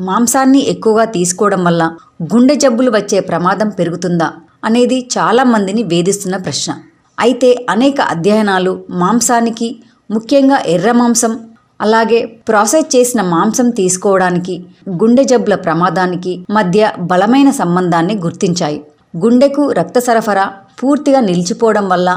మాంసాన్ని ఎక్కువగా తీసుకోవడం వల్ల గుండె జబ్బులు వచ్చే ప్రమాదం పెరుగుతుందా అనేది చాలా మందిని వేధిస్తున్న ప్రశ్న. అయితే అనేక అధ్యయనాలు మాంసానికి ముఖ్యంగా ఎర్ర మాంసం అలాగే ప్రాసెస్ చేసిన మాంసం తీసుకోవడానికి గుండె జబ్బుల ప్రమాదానికి మధ్య బలమైన సంబంధాన్ని గుర్తించాయి. గుండెకు రక్త సరఫరా పూర్తిగా నిలిచిపోవడం వల్ల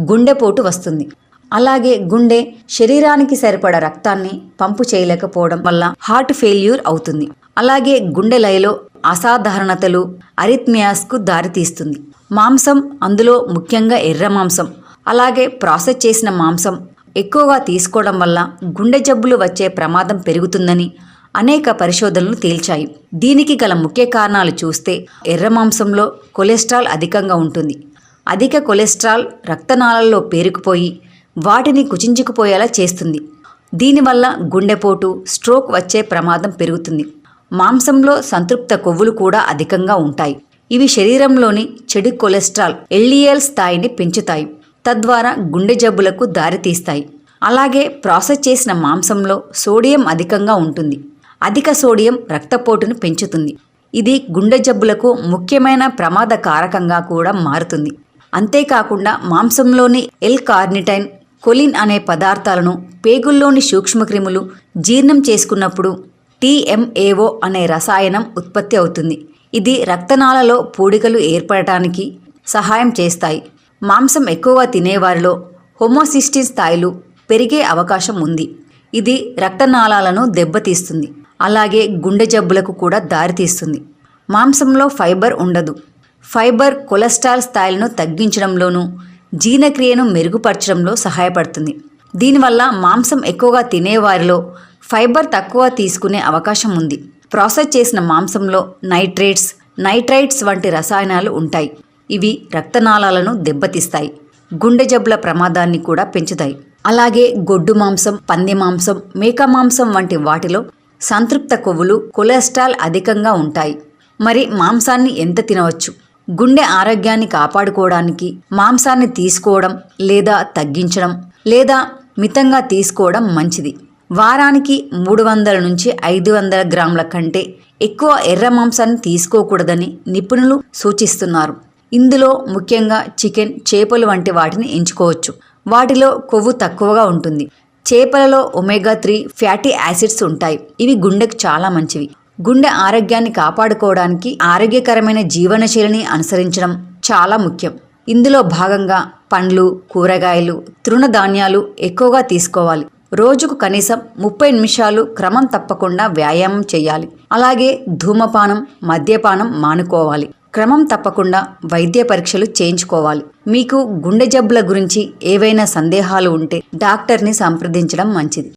గుండెపోటు వస్తుంది. అలాగే గుండె శరీరానికి సరిపడ రక్తాన్ని పంపు చేయలేకపోవడం వల్ల హార్ట్ ఫెయిల్యూర్ అవుతుంది. అలాగే గుండె లయలో అసాధారణతలు అరిత్మియాస్కు దారితీస్తుంది. మాంసం అందులో ముఖ్యంగా ఎర్ర మాంసం అలాగే ప్రాసెస్ చేసిన మాంసం ఎక్కువగా తీసుకోవడం వల్ల గుండె జబ్బులు వచ్చే ప్రమాదం పెరుగుతుందని అనేక పరిశోధనలు తేల్చాయి. దీనికి గల ముఖ్య కారణాలు చూస్తే ఎర్ర మాంసంలో కొలెస్ట్రాల్ అధికంగా ఉంటుంది. అధిక కొలెస్ట్రాల్ రక్తనాళాల్లో పేరుకుపోయి వాటిని కుచించుకుపోయేలా చేస్తుంది. దీనివల్ల గుండెపోటు స్ట్రోక్ వచ్చే ప్రమాదం పెరుగుతుంది. మాంసంలో సంతృప్త కొవ్వులు కూడా అధికంగా ఉంటాయి. ఇవి శరీరంలోని చెడు కొలెస్ట్రాల్ ఎల్డిఎల్ స్థాయిని పెంచుతాయి. తద్వారా గుండె జబ్బులకు దారితీస్తాయి. అలాగే ప్రాసెస్ చేసిన మాంసంలో సోడియం అధికంగా ఉంటుంది. అధిక సోడియం రక్తపోటును పెంచుతుంది. ఇది గుండె జబ్బులకు ముఖ్యమైన ప్రమాద కారకంగా కూడా మారుతుంది. అంతేకాకుండా మాంసంలోని ఎల్ కార్నిటైన్ కొలిన్ అనే పదార్థాలను పేగుల్లోని సూక్ష్మక్రిములు జీర్ణం చేసుకున్నప్పుడు టీఎంఏఓ అనే రసాయనం ఉత్పత్తి అవుతుంది. ఇది రక్తనాళలో పూడికలు ఏర్పడటానికి సహాయం చేస్తాయి. మాంసం ఎక్కువగా తినేవారిలో హోమోసిస్టిన్ స్థాయిలు పెరిగే అవకాశం ఉంది. ఇది రక్తనాళాలను దెబ్బతీస్తుంది. అలాగే గుండె జబ్బులకు కూడా దారితీస్తుంది. మాంసంలో ఫైబర్ ఉండదు. ఫైబర్ కొలెస్ట్రాల్ స్థాయిలను తగ్గించడంలోనూ జీర్ణక్రియను మెరుగుపరచడంలో సహాయపడుతుంది. దీనివల్ల మాంసం ఎక్కువగా తినేవారిలో ఫైబర్ తక్కువ తీసుకునే అవకాశం ఉంది. ప్రాసెస్ చేసిన మాంసంలో నైట్రేట్స్ నైట్రైట్స్ వంటి రసాయనాలు ఉంటాయి. ఇవి రక్తనాళాలను దెబ్బతీస్తాయి. గుండె జబ్బుల ప్రమాదాన్ని కూడా పెంచుతాయి. అలాగే గొడ్డు మాంసం పంది మాంసం మేక మాంసం వంటి వాటిలో సంతృప్త కొవ్వులు కొలెస్ట్రాల్ అధికంగా ఉంటాయి. మరి మాంసాన్ని ఎంత తినవచ్చు? గుండె ఆరోగ్యాన్ని కాపాడుకోవడానికి మాంసాన్ని తీసుకోవడం లేదా తగ్గించడం లేదా మితంగా తీసుకోవడం మంచిది. వారానికి మూడు వందల నుంచి ఐదు వందల గ్రాముల కంటే ఎక్కువ ఎర్ర మాంసాన్ని తీసుకోకూడదని నిపుణులు సూచిస్తున్నారు. ఇందులో ముఖ్యంగా చికెన్ చేపలు వంటి వాటిని ఎంచుకోవచ్చు. వాటిలో కొవ్వు తక్కువగా ఉంటుంది. చేపలలో ఒమేగా త్రీ ఫ్యాటీ యాసిడ్స్ ఉంటాయి. ఇవి గుండెకు చాలా మంచివి. గుండె ఆరోగ్యాన్ని కాపాడుకోవడానికి ఆరోగ్యకరమైన జీవనశైలిని అనుసరించడం చాలా ముఖ్యం. ఇందులో భాగంగా పండ్లు కూరగాయలు తృణధాన్యాలు ఎక్కువగా తీసుకోవాలి. రోజుకు కనీసం ముప్పై నిమిషాలు క్రమం తప్పకుండా వ్యాయామం చేయాలి. అలాగే ధూమపానం మద్యపానం మానుకోవాలి. క్రమం తప్పకుండా వైద్య పరీక్షలు చేయించుకోవాలి. మీకు గుండె జబ్బుల గురించి ఏవైనా సందేహాలు ఉంటే డాక్టర్ని సంప్రదించడం మంచిది.